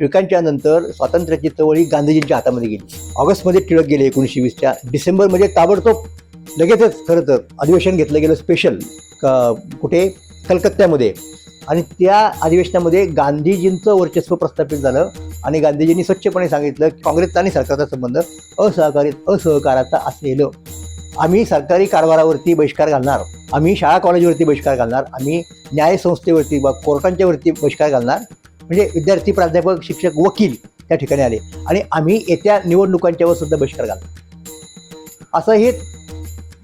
टिळकांच्या नंतर स्वातंत्र्याची चळवळी गांधीजींच्या हातामध्ये गेली. ऑगस्टमध्ये टिळक गेले एकोणीसशे वीसच्या. डिसेंबरमध्ये ताबडतोब लगेचच खरं तर अधिवेशन घेतलं गेलं स्पेशल कुठे? कलकत्त्यामध्ये. आणि त्या अधिवेशनामध्ये गांधीजींचं वर्चस्व प्रस्थापित झालं आणि गांधीजींनी स्वच्छपणे सांगितलं की काँग्रेसचा आणि सरकारचा संबंध असहकारी असहकाराचा असलेलं आम्ही सरकारी कारभारावरती बहिष्कार घालणार. आम्ही शाळा कॉलेजवरती बहिष्कार घालणार. आम्ही न्यायसंस्थेवरती व कोर्टांच्यावरती बहिष्कार घालणार. म्हणजे विद्यार्थी प्राध्यापक शिक्षक वकील त्या ठिकाणी आले. आणि आम्ही येत्या निवडणुकांच्यावर सुद्धा बहिष्कार घालतो. असं हे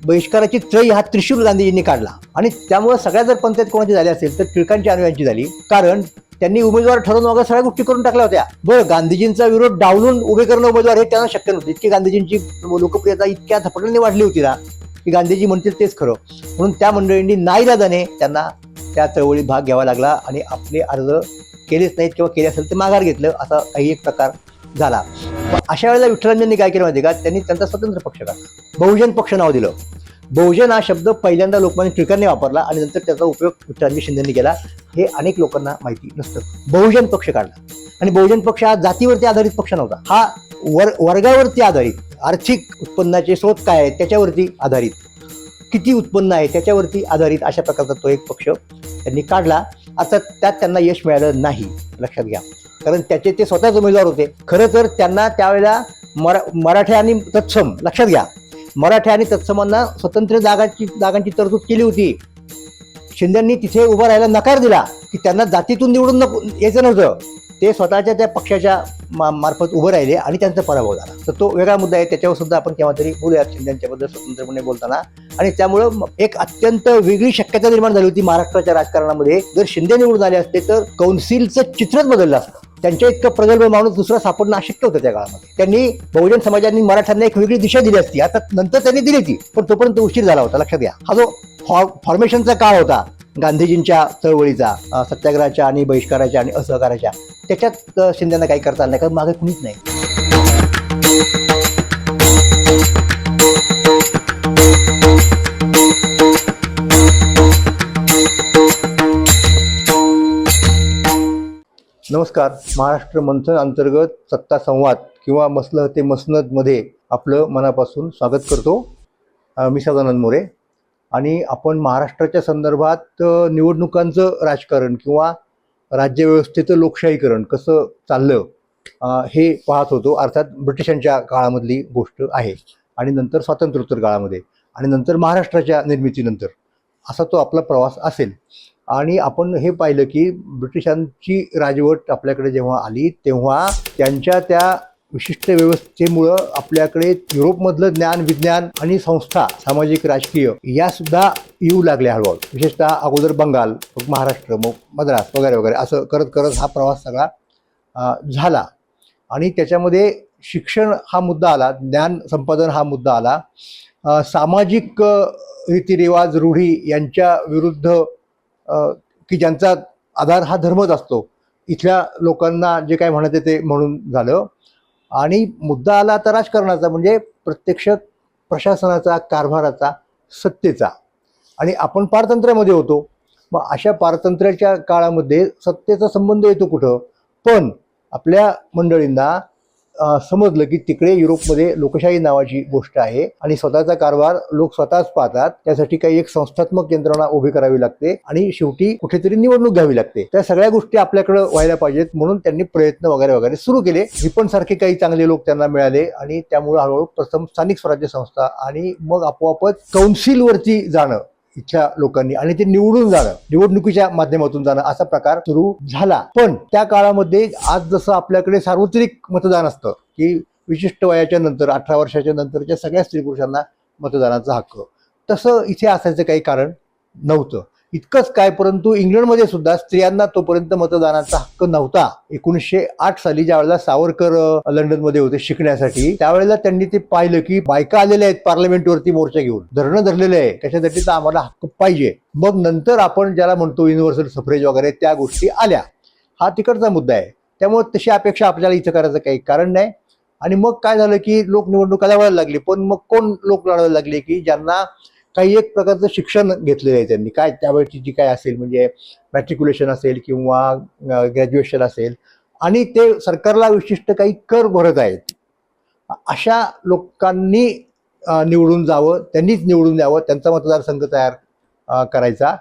बहिष्काराची त्रयी हा त्रिशूल गांधीजींनी काढला. आणि त्यामुळे सगळ्या जर पंचायत कोणाची झाली असेल तर टिळकांच्या अनुयांची झाली. कारण त्यांनी उमेदवार ठरवून वगैरे सगळ्या गोष्टी करून टाकल्या होत्या. बरं गांधीजींचा विरोध डावलून उभे करणं उमेदवार हे त्यांना शक्य नव्हतं. इतकी गांधीजींची लोकप्रियता इतक्या झपाट्याने वाढली होती ना की गांधीजी म्हणतील तेच खरं. म्हणून त्या मंडळींनी नाईलाजाने त्यांना त्या चळवळीत भाग घ्यावा लागला आणि आपले अर्ज केलेच नाहीत किंवा केले असेल ते माघार घेतलं असा काही एक प्रकार झाला. अशा वेळेला विठ्ठलांनी काय केलं माहिती का? त्यांनी त्यांचा स्वतंत्र पक्ष काढला. बहुजन पक्ष नाव दिलं. बहुजन हा शब्द पहिल्यांदा लोकमान्य टिळकांनी वापरला आणि नंतर त्याचा उपयोग विठ्ठलांजी शिंदेंनी केला. हे अनेक लोकांना माहिती नसतं. बहुजन पक्ष काढला. आणि बहुजन पक्ष हा जातीवरती आधारित पक्ष नव्हता. हा वर वर्गावरती आधारित. आर्थिक उत्पन्नाचे स्रोत काय आहेत त्याच्यावरती आधारित. किती उत्पन्न आहे त्याच्यावरती आधारित अशा प्रकारचा तो एक पक्ष त्यांनी काढला. असं त्यात त्यांना यश मिळालं नाही लक्षात घ्या. कारण त्याचे ते स्वतःच उमेदवार होते. खरं तर त्यांना त्यावेळेला मरा मराठे आणि तत्सम लक्षात घ्या. मराठे आणि तत्समांना स्वतंत्र जागाची जागांची तरतूद केली होती. शिंदेंनी तिथे उभं राहायला नकार दिला की त्यांना जातीतून निवडून नको यायचं नव्हतं. ते स्वतःच्या त्या पक्षाच्या मा मार्फत उभं राहिले आणि त्यांचा पराभव झाला. तर तो वेगळा मुद्दा आहे त्याच्यावर सुद्धा आपण केव्हा तरी बोलूयात शिंद्यांच्याबद्दल स्वतंत्रपणे बोलताना. आणि त्यामुळं एक अत्यंत वेगळी शक्यता निर्माण झाली होती महाराष्ट्राच्या राजकारणामध्ये. जर शिंदे निवडून आले असते तर कौन्सिलचं चित्रच बदललं असतं. त्यांच्या इतकं प्रगल्भ माणूस दुसरा सापडणं अशक्य होतं त्या काळामध्ये. त्यांनी बहुजन समाजाने मराठ्यांना एक वेगळी दिशा दिली असती. आता नंतर त्यांनी दिली ती. पण तोपर्यंत उशीर झाला होता. लक्षात घ्या. हा जो फॉ फॉर्मेशनचा काळ होता गांधीजींच्या चळवळीचा सत्याग्रहाच्या आणि बहिष्काराच्या आणि असहकाराच्या त्याच्यात अं, शिंदेना काही करता आलं नाही कारण मागे कुणीच नाही. नमस्कार. महाराष्ट्र मंथन अंतर्गत सत्ता संवाद किंवा मसलं ते मसनदमध्ये आपलं मनापासून स्वागत करतो मी सदानंद मोरे. आणि आपण महाराष्ट्राच्या संदर्भात निवडणुकांचं राजकारण किंवा राज्यव्यवस्थेचं लोकशाहीकरण कसं चाललं हे पाहत होतो. अर्थात ब्रिटिशांच्या काळामधली गोष्ट आहे आणि नंतर स्वातंत्र्योत्तर काळामध्ये आणि नंतर महाराष्ट्राच्या निर्मितीनंतर असा तो आपला प्रवास असेल. आणि आपण हे पाहिलं की ब्रिटिशांची राजवट आपल्याकडे जेव्हा आली तेव्हा त्यांच्या त्या विशिष्ट व्यवस्थेमुळं आपल्याकडे युरोपमधलं ज्ञान विज्ञान आणि संस्था सामाजिक राजकीय या सुद्धा येऊ लागल्या हळूहळू. विशेषतः अगोदर बंगाल मग महाराष्ट्र मग मद्रास वगैरे वगैरे असं करत करत हा प्रवास सगळा झाला. आणि त्याच्यामध्ये शिक्षण हा मुद्दा आला ज्ञान संपादन हा मुद्दा आला. सामाजिक रीतिरिवाज रूढी यांच्या विरुद्ध की ज्यांचा आधार हा धर्मच असतो इथल्या लोकांना जे काय म्हणत ते म्हणून झालं. आणि मुद्दा आला आता राजकारणाचा म्हणजे प्रत्यक्ष प्रशासनाचा कारभाराचा सत्तेचा. आणि आपण पारतंत्र्यामध्ये होतो. मग अशा पारतंत्र्याच्या काळामध्ये सत्तेचा संबंध येतो कुठं? पण आपल्या मंडळींना समजलं की तिकडे युरोपमध्ये लोकशाही नावाची गोष्ट आहे आणि स्वतःचा कारभार लोक स्वतःच पाहतात. त्यासाठी काही एक संस्थात्मक यंत्रणा उभी करावी लागते आणि शेवटी कुठेतरी निवडणूक घ्यावी लागते. त्या सगळ्या गोष्टी आपल्याकडे व्हायला पाहिजेत म्हणून त्यांनी प्रयत्न वगैरे वगैरे सुरू केले. रिपन सारखे काही चांगले लोक त्यांना मिळाले आणि त्यामुळे हळूहळू प्रथम स्थानिक स्वराज्य संस्था आणि मग आपोआपच कौन्सिलवरती जाणं इथल्या लोकांनी आणि ते निवडून जाणं निवडणुकीच्या माध्यमातून जाणं असा प्रकार सुरू झाला. पण त्या काळामध्ये आज जसं आपल्याकडे सार्वत्रिक मतदान असतं की विशिष्ट वयाच्या नंतर अठरा वर्षाच्या नंतरच्या सगळ्या स्त्री पुरुषांना मतदानाचा हक्क. तसं इथे असायचं काही कारण नव्हतं. इतकंच काय परंतु इंग्लंडमध्ये सुद्धा स्त्रियांना तोपर्यंत मतदानाचा हक्क नव्हता. एकोणीसशे आठ साली ज्या वेळेला सावरकर लंडनमध्ये होते शिकण्यासाठी त्यावेळेला त्यांनी ते पाहिलं की बायका आलेल्या आहेत पार्लमेंटवरती मोर्चा घेऊन. धरणं धरलेलं आहे. त्याच्यासाठी तर आम्हाला हक्क पाहिजे. मग नंतर आपण ज्याला म्हणतो युनिव्हर्सल सफरेज वगैरे त्या गोष्टी आल्या. हा तिकडचा मुद्दा आहे. त्यामुळे तशी अपेक्षा आपल्याला इथं करायचं काही कारण नाही. आणि मग काय झालं की लोक निवडणुका लढवायला लागली. पण मग कोण लोक लढवायला लागले की ज्यांना काही एक प्रकारचं शिक्षण घेतलेलं आहे त्यांनी. काय त्यावेळची जी काय असेल म्हणजे मॅट्रिक्युलेशन असेल किंवा ग्रॅज्युएशन असेल. आणि ते सरकारला विशिष्ट काही कर भरत आहेत. अशा लोकांनी निवडून जावं त्यांनीच निवडून द्यावं त्यांचा मतदारसंघ तयार करायचा.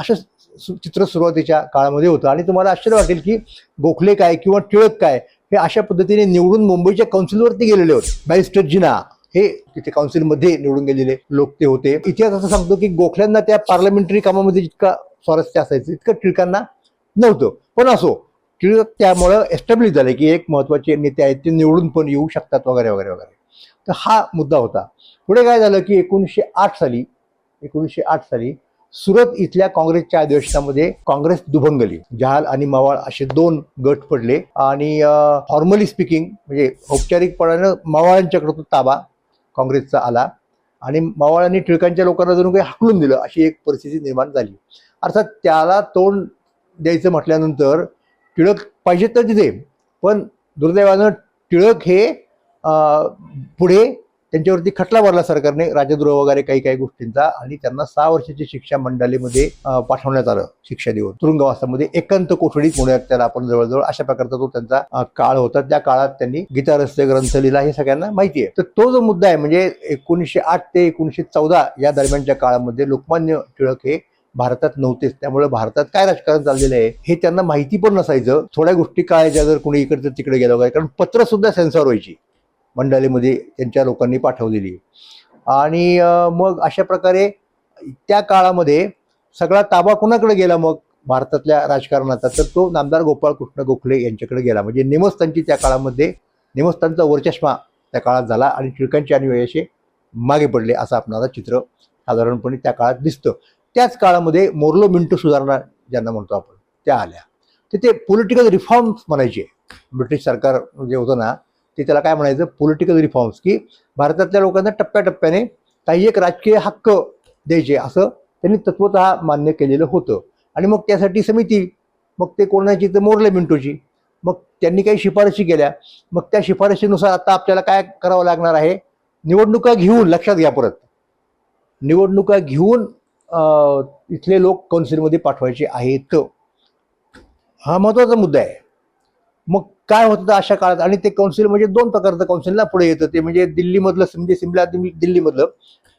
असं सु- चित्र सुरुवातीच्या काळामध्ये होतं. आणि तुम्हाला आश्चर्य वाटेल की गोखले काय किंवा टिळक काय हे अशा पद्धतीने निवडून मुंबईच्या काउन्सिलवरती गेलेले होते. बॅरिस्टर जिना. हे तिथे काउन्सिलमध्ये निवडून गेलेले लोक ते होते. इतिहास असं सांगतो की गोखल्यांना त्या पार्लमेंटरी कामामध्ये जितका स्वारस्य असायचं इतकं टिळकांना नव्हतं. पण असो टिळक त्यामुळं एस्टॅब्लिश झाले की एक महत्त्वाचे नेते आहेत ते निवडून पण येऊ शकतात वगैरे वगैरे वगैरे. तर हा मुद्दा होता. पुढे काय झालं की एकोणीसशे आठ साली एकोणीसशे आठ साली सुरत इथल्या काँग्रेसच्या अधिवेशनामध्ये काँग्रेस दुभंगली जहाल आणि मावाळ असे दोन गट पडले. आणि फॉर्मली स्पीकिंग म्हणजे औपचारिकपणानं मावाळांच्याकडं तो ताबा. काँग्रेसचा आला. आणि मवाळांनी टिळकांच्या लोकांना जणू काही हाकलून दिलं अशी एक परिस्थिती निर्माण झाली. अर्थात त्याला तोंड द्यायचं म्हटल्यानंतर टिळक पाहिजे तर तिथे पण दुर्दैवानं टिळक हे पुढे त्यांच्यावरती खटला भरला सरकारने राजद्रोह वगैरे काही काही गोष्टींचा आणि त्यांना सहा वर्षाची शिक्षा मंडळीमध्ये पाठवण्यात आलं शिक्षा देऊन. तुरुंगवासामध्ये एकांत कोठडीत पुण्यात त्याला आपण जवळजवळ अशा प्रकारचा तो त्यांचा काळ होता. त्या काळात त्यांनी गीता रस्ते ग्रंथ लिहिला हे सगळ्यांना माहिती आहे. तर तो जो मुद्दा आहे म्हणजे एकोणीसशे आठ ते एकोणीसशे चौदा या दरम्यानच्या काळामध्ये लोकमान्य टिळक हे भारतात नव्हतेच. त्यामुळे भारतात काय राजकारण चाललेलं आहे हे त्यांना माहिती पण नसायचं. थोड्या गोष्टी काळायच्या जर कोणी इकडचं तिकडे गेलं वगैरे कारण पत्र सुद्धा सेन्सॉर व्हायची. मंडळीमध्ये त्यांच्या लोकांनी पाठवलेली. आणि मग अशा प्रकारे त्या काळामध्ये सगळा ताबा कुणाकडे गेला मग? भारतातल्या राजकारणाचा? तर तो नामदार गोपाळ कृष्ण गोखले यांच्याकडे गेला. म्हणजे नेमस्थानची त्या काळामध्ये नेमस्तांचा वर्चष्मा त्या काळात झाला आणि टिळकांचे अनुयायी असे मागे पडले असं आपणाला चित्र साधारणपणे त्या काळात दिसतं. त्याच काळामध्ये मोर्लो मिंटो सुधारणा ज्यांना म्हणतो आपण त्या आल्या. तर ते पॉलिटिकल रिफॉर्म्स म्हणायचे. ब्रिटिश सरकार जे होतं ना ते त्याला काय म्हणायचं? पॉलिटिकल रिफॉर्म्स की भारतातल्या लोकांना टप्प्याटप्प्याने काही एक राजकीय हक्क द्यायचे असं त्यांनी तत्वतः मान्य केलेलं होतं. आणि मग त्यासाठी समिती मग ते कोणाची? तर मोरले मिंटोची. मग त्यांनी काही शिफारशी केल्या. मग त्या शिफारशीनुसार आता आपल्याला काय करावं लागणार आहे? निवडणुका घेऊन लक्षात घ्या परत. निवडणुका घेऊन इथले लोक काउन्सिलमध्ये पाठवायचे आहेत. हा महत्त्वाचा मुद्दा आहे. मग काय होतं अशा काळात? आणि ते कौन्सिल म्हणजे दोन प्रकारचं कौन्सिलला पुढे येतं. ते म्हणजे दिल्लीमधलं म्हणजे सिमला दिल्लीमधलं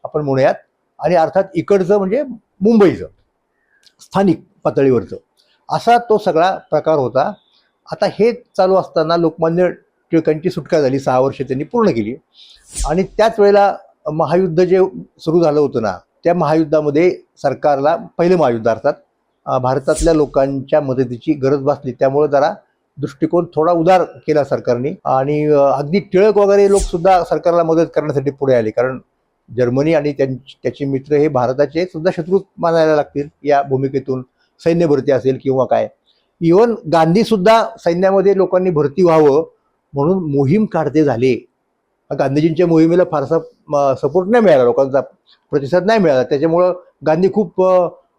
आपण म्हणूयात. आणि अर्थात इकडचं म्हणजे मुंबईचं स्थानिक पातळीवरचं. असा तो सगळा प्रकार होता. आता हे चालू असताना लोकमान्य टिळकांची सुटका झाली. सहा वर्ष त्यांनी पूर्ण केली. आणि त्याच वेळेला महायुद्ध जे सुरू झालं होतं ना त्या महायुद्धामध्ये सरकारला पहिलं महायुद्ध अर्थात भारतातल्या लोकांच्या मदतीची गरज भासली. त्यामुळे जरा दृष्टिकोन थोडा उदार केला सरकारने. आणि अगदी टिळक वगैरे लोक सुद्धा सरकारला मदत करण्यासाठी पुढे आले. कारण जर्मनी आणि त्यां- त्याचे मित्र हे भारताचे सुद्धा शत्रू मानायला लागतील या भूमिकेतून. सैन्य भरती असेल किंवा काय. इवन गांधीसुद्धा सैन्यामध्ये लोकांनी भरती व्हावं म्हणून मोहीम काढते झाले. गांधीजींच्या मोहिमेला फारसा सपोर्ट नाही मिळाला. लोकांचा प्रतिसाद नाही मिळाला. त्याच्यामुळं गांधी खूप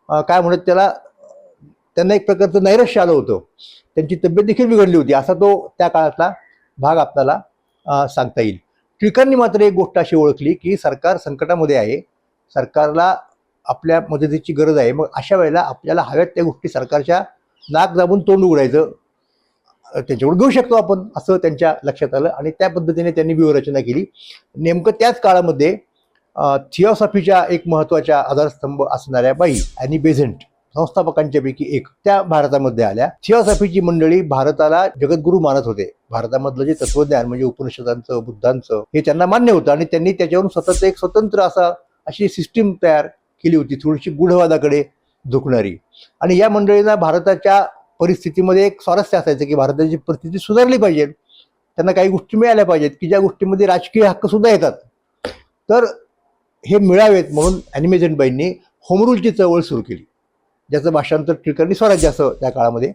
काय म्हणत त्याला त्यांना एक प्रकारचं नैराश्य आलं होतं. त्यांची तब्येत देखील बिघडली होती. असा तो त्या काळातला भाग आपल्याला सांगता येईल. टिळकांनी मात्र एक गोष्ट अशी ओळखली की सरकार संकटामध्ये आहे. सरकारला आपल्या मदतीची गरज आहे. मग अशा वेळेला आपल्याला हव्यात त्या गोष्टी सरकारच्या नाक दाबून तोंड उघडायचं त्याच्यावर त्यांच्याकडून घेऊ शकतो आपण असं त्यांच्या लक्षात आलं आणि त्या पद्धतीने त्यांनी व्यूहरचना केली. नेमकं त्याच काळामध्ये थिओसॉफीच्या एक महत्त्वाच्या आधारस्तंभ असणाऱ्या बाई आणि बेझेंट. संस्थापकांच्यापैकी एक. त्या भारतामध्ये आल्या. थिओसॉफीची मंडळी भारताला जगद्गुरू मानत होते. भारतामधलं जे तत्वज्ञान म्हणजे उपनिषदांचं बुद्धांचं हे त्यांना मान्य होतं आणि त्यांनी त्याच्यावरून स्वतःच एक स्वतंत्र असा अशी सिस्टीम तयार केली होती. थोडीशी गूढवादाकडे झुकणारी. आणि या मंडळींना भारताच्या परिस्थितीमध्ये एक स्वारस्य असायचं की भारताची परिस्थिती सुधारली पाहिजे. त्यांना काही गोष्टी मिळाल्या पाहिजेत की ज्या गोष्टीमध्ये राजकीय हक्क सुद्धा येतात. तर हे मिळावेत म्हणून अॅनिमेझनबाईंनी होमरूलची चळवळ सुरू केली. ज्याचं भाषांतर टिळकांनी स्वराज्य असं त्या काळामध्ये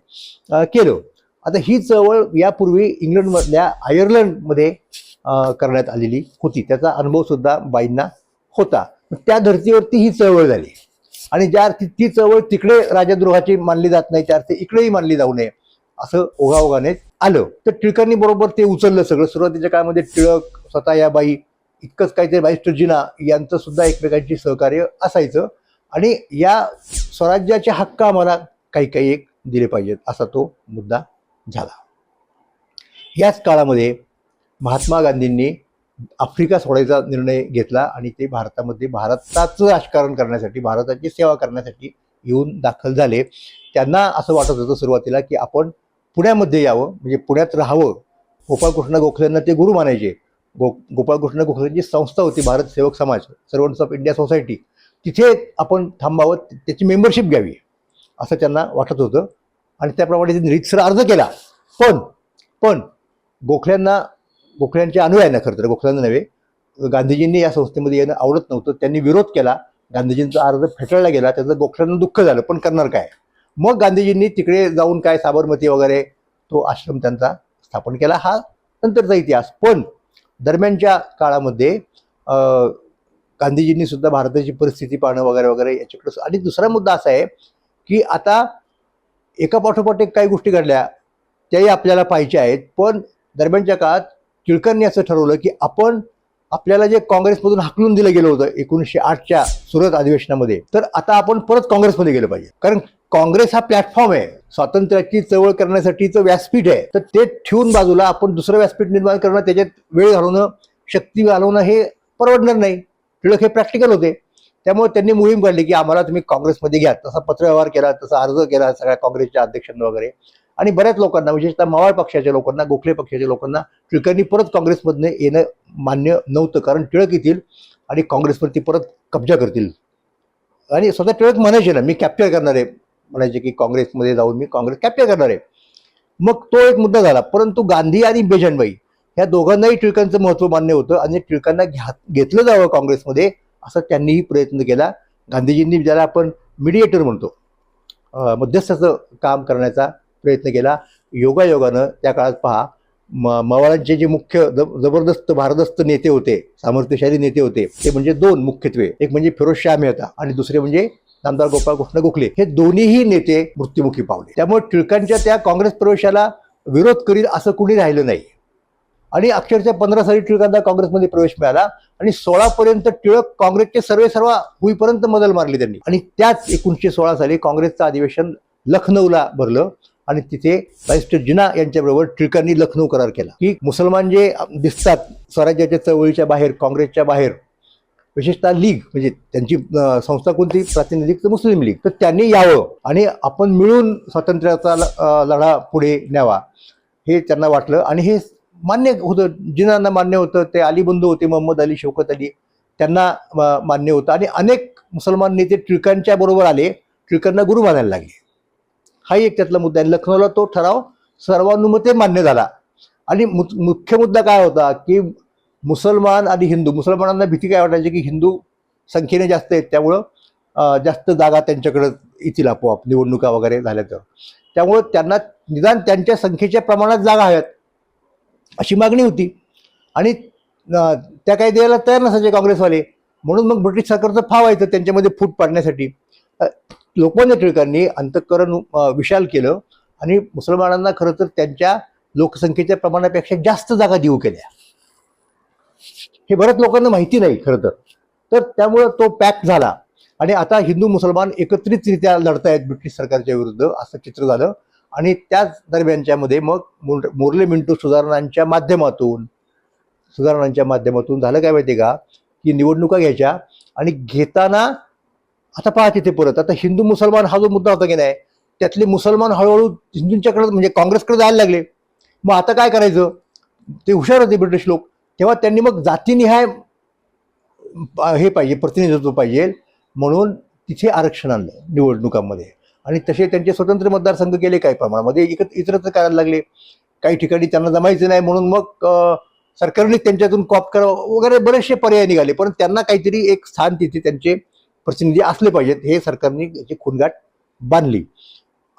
केलं. आता ही चळवळ यापूर्वी इंग्लंडमधल्या आयर्लंडमध्ये करण्यात आलेली होती. त्याचा अनुभवसुद्धा बाईंना होता. त्या धर्तीवरती ही चळवळ झाली. आणि ज्या अर्थी ती चळवळ तिकडे राजद्रोहाची मानली जात नाही त्या अर्थी इकडेही मानली जाऊ नये असं ओघाओघाने आलं. तर टिळकांनी बरोबर ते उचललं सगळं. सुरुवातीच्या काळामध्ये टिळक स्वतः या बाई इतकंच काहीतरी बाईस्टर्जिना यांचं सुद्धा एकमेकांची सहकार्य असायचं. आणि या स्वराज्याचे हक्क आम्हाला काही काही एक दिले पाहिजेत असा तो मुद्दा झाला. याच काळामध्ये महात्मा गांधींनी आफ्रिका सोडायचा निर्णय घेतला आणि ते भारतामध्ये भारताचं राजकारण करण्यासाठी भारताची सेवा करण्यासाठी येऊन दाखल झाले. त्यांना असं वाटत होतं सुरुवातीला की आपण पुण्यामध्ये यावं म्हणजे पुण्यात राहावं. गोपाळकृष्ण गोखलेंना ते गुरु मानायचे. गो गोपाळकृष्ण गोखलेंची संस्था होती भारत सेवक समाज सर्वंट्स ऑफ इंडिया सोसायटी. तिथे आपण थांबावं त्याची मेंबरशिप घ्यावी असं त्यांना वाटत होतं. आणि त्याप्रमाणे त्यांनी रीतसर अर्ज केला. पण पण गोखल्यांना गोखल्यांच्या अनुयायांना खरं तर गोखल्यांना नव्हे. गांधीजींनी या संस्थेमध्ये येणं आवडत नव्हतं. त्यांनी विरोध केला. गांधीजींचा अर्ज फेटाळला गेला. त्याचं गोखल्यांना दुःख झालं. पण करणार काय? मग गांधीजींनी तिकडे जाऊन काय साबरमती वगैरे तो आश्रम त्यांचा स्थापन केला. हा नंतरचा इतिहास. पण दरम्यानच्या काळामध्ये गांधीजींनी सुद्धा भारताची परिस्थिती पाहणं वगैरे वगैरे याच्याकडे आणि दुसरा मुद्दा असा आहे की आता एका पाठोपाठ एक काही गोष्टी घडल्या त्याही आपल्याला पाहिजे आहेत. पण दरम्यानच्या काळात टिळकांनी असं ठरवलं की आपण आपल्याला जे काँग्रेसमधून हाकलून दिलं गेलं होतं एकोणीसशे आठच्या सुरत अधिवेशनामध्ये तर आता आपण परत काँग्रेसमध्ये गेलं पाहिजे. कारण काँग्रेस हा प्लॅटफॉर्म आहे. स्वातंत्र्याची चळवळ करण्यासाठीचं व्यासपीठ आहे. तर ते ठेवून बाजूला आपण दुसरं व्यासपीठ निर्माण करणं त्याच्यात वेळ घालवणं शक्ती घालवणं हे परवडणार नाही. टिळक हे प्रॅक्टिकल होते. त्यामुळे त्यांनी मोहीम काढली की आम्हाला तुम्ही काँग्रेसमध्ये घ्या. तसा पत्रव्यवहार केला तसा अर्ज केला सगळ्या काँग्रेसच्या अध्यक्षांना वगैरे. आणि बऱ्याच लोकांना विशेषतः मावळ पक्षाच्या लोकांना गोखले पक्षाच्या लोकांना टिळकांनी परत काँग्रेसमधनं येणं मान्य नव्हतं. कारण टिळक येतील आणि काँग्रेसवरती परत कब्जा करतील. आणि स्वतः टिळक म्हणायचे ना मी कॅप्चर करणार आहे. म्हणायचे की काँग्रेसमध्ये जाऊन मी काँग्रेस कॅप्चर करणार आहे. मग तो एक मुद्दा झाला. परंतु गांधी आणि बेजनबाई ह्या दोघांनाही टिळकांचं महत्त्व मान्य होतं आणि टिळकांना घ्या घेतलं जावं काँग्रेसमध्ये असा त्यांनीही प्रयत्न केला. गांधीजींनी ज्याला आपण मिडिएटर म्हणतो मध्यस्थाचं काम करण्याचा प्रयत्न केला. योगायोगानं त्या काळात पहा म मवाळांचे जे मुख्य जबरदस्त भारदस्त नेते होते सामर्थ्यशाली नेते होते ते म्हणजे दोन मुख्यत्वे. एक म्हणजे फिरोजशाह मेहता आणि दुसरे म्हणजे नामदार गोपाळकृष्ण गोखले. हे दोन्हीही नेते मृत्युमुखी पावले. त्यामुळे टिळकांच्या त्या काँग्रेस प्रवेशाला विरोध करील असं कुणी राहिलं नाही. आणि अक्षरशः पंधरा साली टिळकांना काँग्रेसमध्ये प्रवेश मिळाला. आणि सोळा पर्यंत टिळक काँग्रेसचे सर्वे सर्व होईपर्यंत मदल मारली त्यांनी. आणि त्याच एकोणीसशे सोळा साली काँग्रेसचं अधिवेशन लखनौला भरलं. आणि तिथे बॅरिस्टर जिना यांच्याबरोबर टिळकांनी लखनौ करार केला. की मुसलमान जे दिसतात स्वराज्याच्या चळवळीच्या बाहेर काँग्रेसच्या बाहेर विशेषतः लीग म्हणजे त्यांची संस्था कोणती? प्रातिनिधिक तर मुस्लिम लीग. तर त्यांनी यावं. आणि आपण मिळून स्वातंत्र्याचा ल- लढा पुढे न्यावा. हे त्यांना वाटलं. आणि हे मान्य होतं जिनांना मान्य होतं ते अली बंधू होते मोहम्मद अली शौकत अली त्यांना मान्य होतं. आणि अनेक मुसलमान नेते टिळकांच्या बरोबर आले टिळकांना गुरु मानायला लागले. हाही एक त्यातला मुद्दा आहे. लखनौला तो ठराव सर्वानुमते मान्य झाला. आणि मु- मुख्य मुद्दा काय होता की मुसलमान आणि हिंदू मुसलमानांना भीती काय वाटायची की हिंदू संख्येने जास्त आहेत त्यामुळं जास्त जागा त्यांच्याकडे येतील आपोआप निवडणुका वगैरे झाल्या तर. त्यामुळं त्यांना निदान त्यांच्या संख्येच्या प्रमाणात जागा हव्यात. अशी मागणी होती. आणि त्या काही द्यायला तयार नसायचे काँग्रेसवाले. म्हणून मग ब्रिटिश सरकारचं फावायचं त्यांच्यामध्ये फूट पाडण्यासाठी लोकमान्य टिळकांनी अंतःकरण विशाल केलं. आणि मुसलमानांना खरं तर त्यांच्या लोकसंख्येच्या प्रमाणापेक्षा जास्त जागा देऊ केल्या. हे बऱ्याच लोकांना माहिती नाही खरं तर. तर त्यामुळं तो पॅक झाला. आणि आता हिंदू मुसलमान एकत्रितरित्या लढतायत ब्रिटिश सरकारच्या विरुद्ध असं चित्र झालं. आणि त्याच दरम्यानच्यामध्ये मग मुरली मिंटू सुधारणांच्या माध्यमातून सुधारणांच्या माध्यमातून झालं काय माहिती का? की निवडणुका घ्यायच्या आणि घेताना आता पहा तिथे परत आता हिंदू मुसलमान हा जो मुद्दा होता की नाही त्यातले मुसलमान हळूहळू हिंदूंच्याकडे म्हणजे काँग्रेसकडे जायला लागले. मग आता काय करायचं? ते हुशार होते ब्रिटिश लोक. तेव्हा त्यांनी मग जातीनिहाय हे पाहिजे प्रतिनिधित्व पाहिजे. म्हणून तिथे आरक्षण आणलं निवडणुकांमध्ये. आणि तसे त्यांचे स्वतंत्र मतदारसंघ केले काही प्रमाणामध्ये. एकत्र इतरत्र करायला लागले. काही ठिकाणी त्यांना जमायचं नाही म्हणून मग सरकारने त्यांच्यातून कॉप करावं वगैरे बरेचसे पर्याय निघाले. पण त्यांना काहीतरी एक स्थान तिथे त्यांचे प्रतिनिधी असले पाहिजेत. हे सरकारने याची खुणगाट बांधली.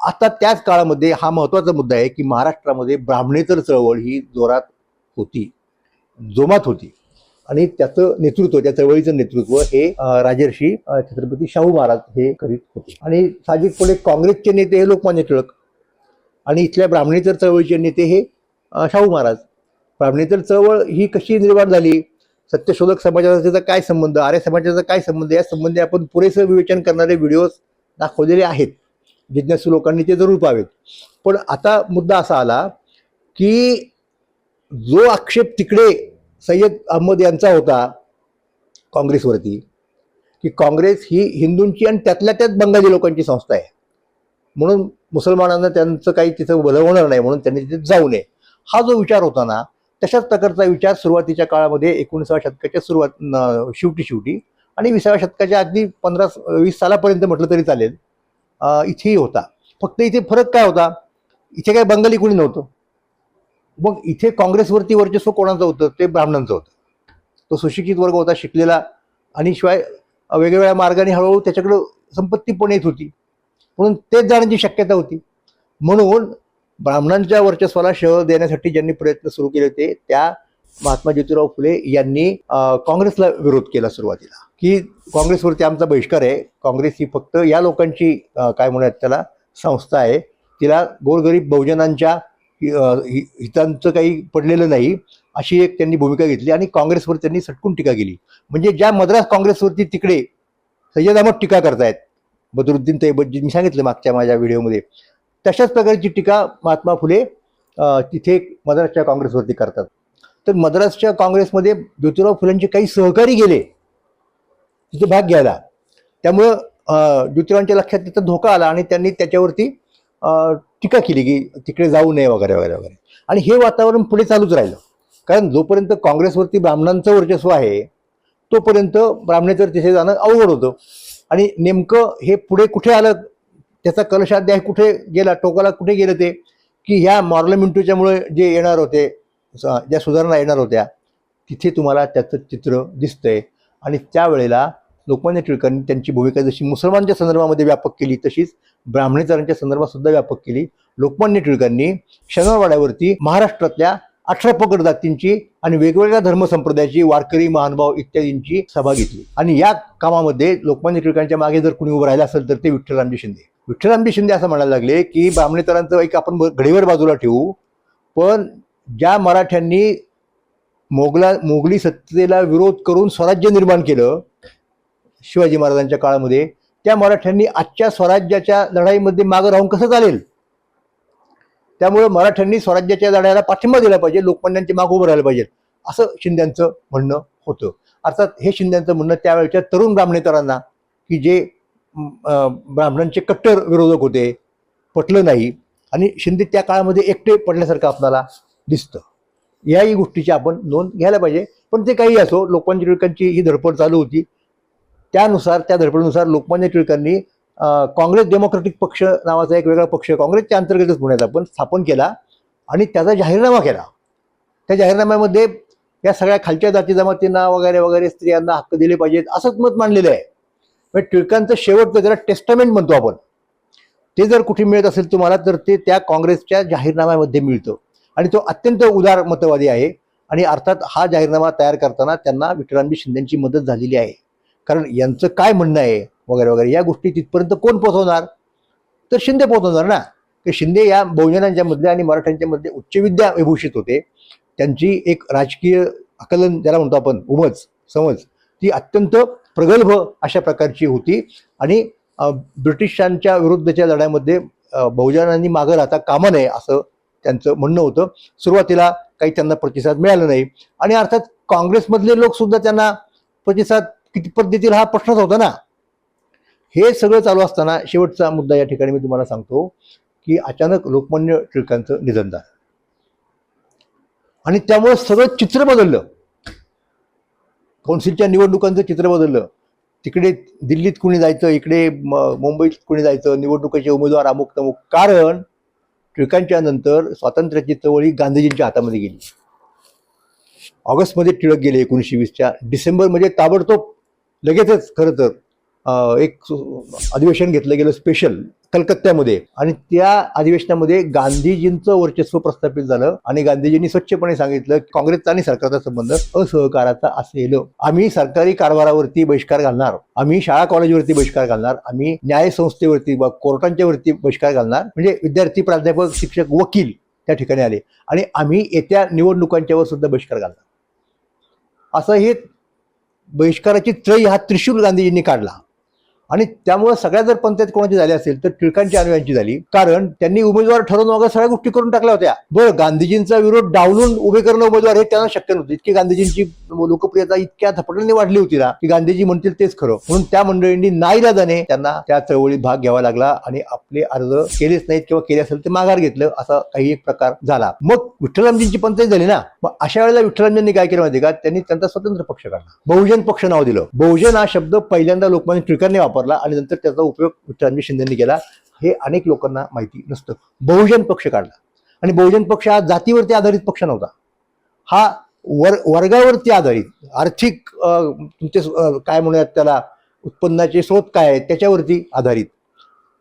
आता त्याच काळामध्ये हा महत्त्वाचा मुद्दा आहे की महाराष्ट्रामध्ये ब्राह्मणेतर चळवळ ही जोरात होती. जोमात होती. आणि त्याचं नेतृत्व त्या चळवळीचं नेतृत्व हे राजर्षी छत्रपती शाहू महाराज हे करीत होते. आणि साहजिकपणे काँग्रेसचे नेते हे लोकमान्य टिळक आणि इथल्या ब्राह्मणेतर चळवळीचे नेते हे शाहू महाराज. ब्राह्मणेतर चळवळ ही कशी निर्माण झाली? सत्यशोधक समाजाचा त्याचा काय संबंध? आर्य समाजाचा काय संबंध? या संबंधी आपण पुरेसं विवेचन करणारे व्हिडिओज दाखवलेले आहेत. जिज्ञासू लोकांनी ते जरूर पाहावेत. पण आता मुद्दा असा आला की जो आक्षेप तिकडे सय्यद अहमद यांचा होता काँग्रेसवरती की काँग्रेस ही हिंदूंची आणि त्यातल्या त्यात बंगाली लोकांची संस्था आहे. म्हणून मुसलमानांना त्यांचं काही तिथं बदल होणार नाही म्हणून त्यांनी तिथे जाऊ नये. हा जो विचार होता ना तशाच प्रकारचा विचार सुरुवातीच्या काळामध्ये एकोणीसाव्या शतकाच्या सुरुवात शेवटी शेवटी आणि विसाव्या शतकाच्या अगदी पंधरा वीस सालापर्यंत म्हटलं तरी चालेल इथेही होता. फक्त इथे फरक काय होता? इथे काय बंगाली कोणी नव्हतं. मग इथे काँग्रेसवरती वर्चस्व कोणाचं होतं? ते ब्राह्मणांचं होतं. तो सुशिक्षित वर्ग होता शिकलेला. आणि शिवाय वेगवेगळ्या मार्गाने हळूहळू त्याच्याकडं संपत्ती पण येत होती. म्हणून तेच जाण्याची शक्यता होती. म्हणून ब्राह्मणांच्या वर्चस्वाला शह देण्यासाठी ज्यांनी प्रयत्न सुरू केले होते त्या महात्मा ज्योतिराव फुले यांनी काँग्रेसला विरोध केला सुरुवातीला. की काँग्रेसवरती आमचा बहिष्कार आहे. काँग्रेस ही फक्त या लोकांची काय म्हणूयात त्याला संस्था आहे. तिला गोरगरीब बहुजनांच्या हितांचं काही पडलेलं नाही अशी एक त्यांनी भूमिका घेतली आणि काँग्रेसवर त्यांनी सटकून टीका केली. म्हणजे ज्या मद्रास काँग्रेसवरती तिकडे सय्यद अहमद टीका करतायत बदरुद्दीन तैबजी मी सांगितलं मागच्या माझ्या व्हिडिओमध्ये तशाच प्रकारची टीका महात्मा फुले तिथे मद्रासच्या काँग्रेसवरती करतात. तर मद्रासच्या काँग्रेसमध्ये ज्योतिराव फुलेंचे काही सहकारी गेले तिथे भाग घ्यायला. त्यामुळं ज्योतिरावांच्या लक्षात तिथं धोका आला आणि त्यांनी त्याच्यावरती टीका केली की तिकडे जाऊ नये वगैरे वगैरे वगैरे. आणि हे वातावरण पुढे चालूच राहिलं. कारण जोपर्यंत काँग्रेसवरती ब्राह्मणांचं वर्चस्व आहे तोपर्यंत ब्राह्मणेतर तिथे जाणं अवघड होतं. आणि नेमकं हे पुढे कुठे आलं त्याचा कलशाध्याय कुठे गेला टोकाला कुठे गेलं ते की ह्या मॉर्ल मिंटूच्यामुळे जे येणार होते स- ज्या सुधारणा येणार होत्या तिथे तुम्हाला त्याचं चित्र दिसतंय. आणि त्यावेळेला लोकमान्य टिळकांनी त्यांची भूमिका जशी मुसलमानच्या संदर्भामध्ये व्यापक केली तशीच ब्राह्मणेतरांच्या संदर्भात सुद्धा व्यापक केली. लोकमान्य टिळकांनी शनिवारवाड्यावरती महाराष्ट्रातल्या अठरा पगड जातींची आणि वेगवेगळ्या धर्मसंप्रदायाची वारकरी महानुभाव इत्यादींची सभा घेतली. आणि या कामामध्ये लोकमान्य टिळकांच्या मागे जर कुणी उभं राहिलं असेल तर ते विठ्ठलरामजी शिंदे. विठ्ठलरामजी शिंदे असं म्हणायला लागले की ब्राह्मणेतरांचं एक आपण घडीवर बाजूला ठेवू पण ज्या मराठ्यांनी मोगला मोगली सत्तेला विरोध करून स्वराज्य निर्माण केलं शिवाजी महाराजांच्या काळामध्ये त्या मराठ्यांनी आजच्या स्वराज्याच्या लढाईमध्ये मागं राहून कसं चालेल? त्यामुळे मराठ्यांनी स्वराज्याच्या लढाईला पाठिंबा दिला पाहिजे लोकमान्यांचे माग उभं राहिलं पाहिजे असं शिंद्यांचं म्हणणं होतं. अर्थात हे शिंद्यांचं म्हणणं त्यावेळच्या तरुण ब्राह्मणेतरांना की जे ब्राह्मणांचे कट्टर विरोधक होते पटलं नाही. आणि शिंदे त्या काळामध्ये एकटे पडल्यासारखं आपल्याला दिसतं. याही गोष्टीची आपण नोंद घ्यायला पाहिजे. पण ते काही असो लोकांची टिळकांची ही धडपड चालू होती. त्यानुसार त्या धडपडीनुसार लोकमान्य टिळकांनी काँग्रेस डेमोक्रेटिक पक्ष नावाचा एक वेगळा पक्ष काँग्रेसच्या अंतर्गतच पुण्यात आपण स्थापन केला आणि त्याचा जाहीरनामा केला. त्या जाहीरनाम्यामध्ये या सगळ्या खालच्या जाती जमातींना वगैरे वगैरे स्त्रियांना हक्क दिले पाहिजेत असंच मत मांडलेलं आहे. म्हणजे टिळकांचं शेवटचं जरा टेस्टामेंट म्हणतो आपण. ते जर कुठे मिळत असेल तुम्हाला तर ते त्या काँग्रेसच्या जाहीरनाम्यामध्ये मिळतं. आणि तो अत्यंत उदार मतवादी आहे. आणि अर्थात हा जाहीरनामा तयार करताना त्यांना विठ्ठलांबी शिंदेची मदत झालेली आहे. कारण यांचं काय म्हणणं आहे वगैरे वगैरे या गोष्टी तिथपर्यंत कोण पोहोचवणार? तर शिंदे पोहोचवणार ना. ते शिंदे या बहुजनांच्यामधले आणि मराठ्यांच्या उच्चविद्या विभूषित होते. त्यांची एक राजकीय आकलन ज्याला म्हणतो आपण उमज समज ती अत्यंत प्रगल्भ अशा प्रकारची होती. आणि ब्रिटिशांच्या विरुद्धच्या लढ्यामध्ये बहुजनांनी मागं राहता कामा नये असं त्यांचं म्हणणं होतं. सुरुवातीला काही त्यांना प्रतिसाद मिळाला नाही. आणि अर्थात काँग्रेसमधले लोकसुद्धा त्यांना प्रतिसाद किती पद्धतीला हा प्रश्नच होता ना. हे सगळं चालू असताना शेवटचा मुद्दा या ठिकाणी मी तुम्हाला सांगतो की अचानक लोकमान्य टिळकांचं निधन झालं. आणि त्यामुळे सगळं चित्र बदललं. कौन्सिलच्या निवडणुकांचं चित्र बदललं. तिकडे दिल्लीत कुणी जायचं इकडे मुंबईत कुणी जायचं निवडणुकीचे उमेदवार अमुक तमुक. कारण टिळकांच्या नंतर स्वातंत्र्याची चवळी गांधीजींच्या हातामध्ये गेली. ऑगस्टमध्ये टिळक गेले एकोणीसशे वीसच्या डिसेंबरमध्ये ताबडतोब लगेचच खरं तर एक अधिवेशन घेतलं गेलं स्पेशल कलकत्त्यामध्ये. आणि त्या अधिवेशनामध्ये गांधीजींचं वर्चस्व प्रस्थापित झालं आणि गांधीजींनी स्वच्छपणे सांगितलं की काँग्रेसचा आणि सरकारचा संबंध असहकाराचा असेल. आम्ही सरकारी कारभारावरती बहिष्कार घालणार आम्ही शाळा कॉलेजवरती बहिष्कार घालणार आम्ही न्याय संस्थेवरती व कोर्टांच्या वरती बहिष्कार घालणार. म्हणजे विद्यार्थी प्राध्यापक शिक्षक वकील त्या ठिकाणी आले. आणि आम्ही येत्या निवडणुकांच्यावर सुद्धा बहिष्कार घालणार. असं हे बहिष्काराची त्रयी हा त्रिशूल गांधीजींनी काढला. आणि त्यामुळे सगळ्या जर पंचायत कोणाची झाली असेल तर टिळकांची अनुयांची झाली. कारण त्यांनी उमेदवार ठरवून वगैरे सगळ्या गोष्टी करून टाकल्या होत्या. बरं गांधीजींचा विरोध डावलून उभे करणं उमेदवार हे त्यांना शक्य नव्हतं. इतकी गांधीजींची लोकप्रियता इतक्या झपाट्याने वाढली होती ना की गांधीजी म्हणतील तेच खरं. म्हणून त्या मंडळींनी नाईलाजाने त्यांना त्या चळवळीत भाग घ्यावा लागला आणि आपले अर्ज केलेच नाहीत किंवा केले असेल ते माघार घेतलं असा काही एक प्रकार झाला. मग विठ्ठलरामजींची पंचायत झाली ना मग अशा वेळेला विठ्ठलरामजींनी काय केलं माहिती का? त्यांनी त्यांचा स्वतंत्र पक्ष काढला. बहुजन पक्ष नाव दिलं. बहुजन हा शब्द पहिल्यांदा लोकमान्य टिळकांनी वापरला आणि नंतर त्याचा उपयोग विठ्ठलरामजी शिंदेनी केला. हे अनेक लोकांना माहिती नसतं. बहुजन पक्ष काढला. आणि बहुजन पक्ष हा जातीवरती आधारित पक्ष नव्हता. हा वर वर्गावरती आधारित आर्थिक तुमचे काय म्हणूयात त्याला उत्पन्नाचे स्रोत काय आहेत त्याच्यावरती आधारित.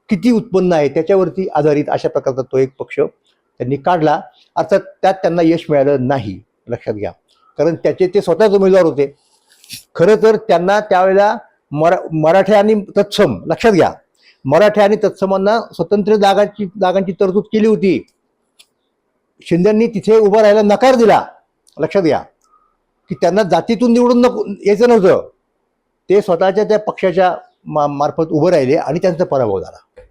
किती उत्पन्न आहे त्याच्यावरती आधारित अशा प्रकारचा तो एक पक्ष त्यांनी काढला. अर्थात त्यात त्यांना यश मिळालं नाही लक्षात घ्या. कारण त्याचे ते स्वतःच उमेदवार होते. खरं तर त्यांना त्यावेळेला मरा मराठे आणि तत्सम लक्षात घ्या. मराठे आणि तत्समांना स्वतंत्र जागाची जागांची तरतूद केली होती. शिंद्यांनी तिथे उभं राहायला नकार दिला. लक्षात घ्या. की त्यांना जातीतून निवडून नको यायचं नव्हतं. ते स्वतःच्या त्या पक्षाच्या मा मार्फत उभं राहिले आणि त्यांचा पराभव झाला.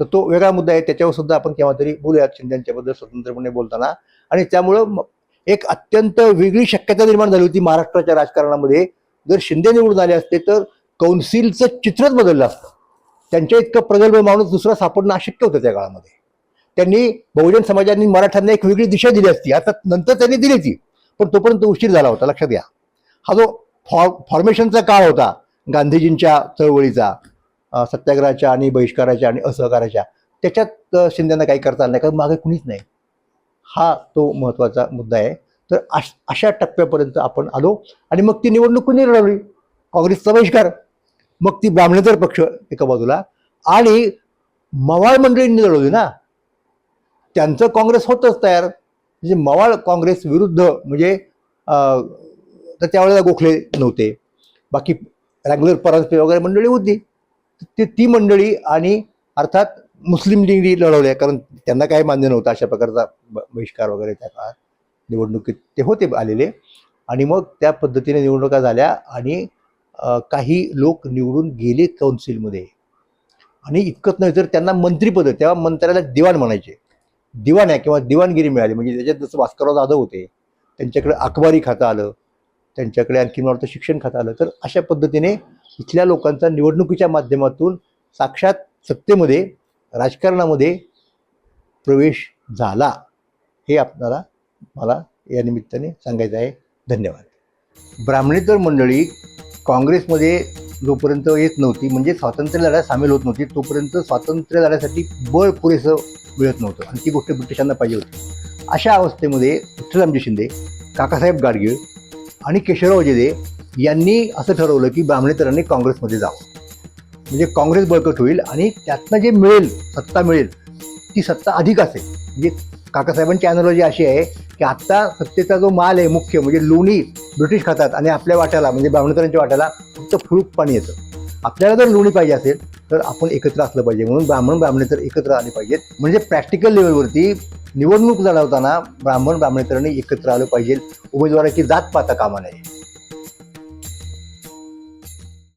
तर तो वेगळा मुद्दा आहे. त्याच्यावर सुद्धा आपण केव्हा तरी बोलूयात शिंद्यांच्याबद्दल स्वतंत्रपणे बोलताना. आणि त्यामुळं एक अत्यंत वेगळी शक्यता निर्माण झाली होती महाराष्ट्राच्या राजकारणामध्ये. जर शिंदे निवडून आले असते तर कौन्सिलचं चित्रच बदललं असतं. त्यांच्या इतकं प्रगल्भ माणूस दुसरा सापडणं अशक्य होतं त्या काळामध्ये. त्यांनी बहुजन समाजाने मराठ्यांना एक वेगळी दिशा दिली असती. आता नंतर त्यांनी दिली ती. पण तोपर्यंत उशीर झाला होता लक्षात घ्या. हा जो फॉर फॉर्मेशनचा काळ होता गांधीजींच्या चळवळीचा सत्याग्रहाच्या आणि बहिष्काराच्या आणि असहकाराच्या त्याच्यात अं, शिंदेना काही करता आलं नाही कारण मागे कुणीच नाही. हा तो महत्त्वाचा मुद्दा आहे. तर अश अशा टप्प्यापर्यंत आपण आलो आणि मग ती निवडणूक कुणी लढवली? काँग्रेसचा बहिष्कार. मग ती ब्राह्मणेतर पक्ष एका बाजूला. आणि मवाळ मंडळींनी लढवली ना? त्यांचं काँग्रेस होतंच तयार. म्हणजे मवाळ काँग्रेस विरुद्ध म्हणजे तर त्यावेळेला गोखले नव्हते. बाकी रँगलर परांजपे वगैरे मंडळी होती. ते ती मंडळी आणि अर्थात मुस्लिम लीगनी लढवल्या कारण त्यांना काही मान्य नव्हतं अशा प्रकारचा बहिष्कार वगैरे त्या काळात. निवडणुकीत ते होते आलेले. आणि मग त्या पद्धतीने निवडणुका झाल्या आणि काही लोक निवडून गेले कौन्सिलमध्ये आणि इतकंच नाही तर त्यांना मंत्रिपद तेव्हा मंत्र्याला दिवाण म्हणायचे. दिवाण आहे किंवा दिवाणगिरी मिळाली. म्हणजे त्याच्यात जसं भास्करराव जाधव होते त्यांच्याकडे अखबारी खातं आलं त्यांच्याकडे आणखी मला वाटतं शिक्षण खातं आलं. तर अशा पद्धतीने इथल्या लोकांचा निवडणुकीच्या माध्यमातून साक्षात सत्तेमध्ये राजकारणामध्ये प्रवेश झाला. हे आपणाला मला या निमित्ताने सांगायचं आहे. धन्यवाद. ब्राह्मणेतर मंडळी काँग्रेसमध्ये जोपर्यंत येत नव्हती म्हणजे स्वातंत्र्य लढ्यात सामील होत नव्हती तोपर्यंत स्वातंत्र्य लढ्यासाठी बळ पुरेसं मिळत नव्हतं. आणि ती गोष्ट ब्रिटिशांना पाहिजे होती. अशा अवस्थेमध्ये विठ्ठलरामजी शिंदे काकासाहेब गाडगीळ आणि केशवराव जेदे यांनी असं ठरवलं की ब्राह्मणेतरांनी काँग्रेसमध्ये जावं. म्हणजे काँग्रेस बळकट होईल आणि त्यातनं जे मिळेल सत्ता मिळेल ती सत्ता अधिक असेल. म्हणजे काकासाहेबांची अॅनॉलॉजी अशी आहे की आत्ता सत्तेचा जो माल आहे मुख्य म्हणजे लोणी ब्रिटिश खातात आणि आपल्या वाट्याला म्हणजे ब्राह्मणकरांच्या वाट्याला फक्त फुलूक पाणी येतं. आपल्याला जर लोणी पाहिजे असेल तर आपण एकत्र असलं पाहिजे. म्हणून ब्राह्मण ब्राह्मणेतर एकत्र आले पाहिजेत. म्हणजे प्रॅक्टिकल लेवलवरती निवडणूक लढवताना ब्राह्मण ब्राह्मणेतरांनी एकत्र आलं पाहिजे. उमेदवाराची जात पाहता कामा नये.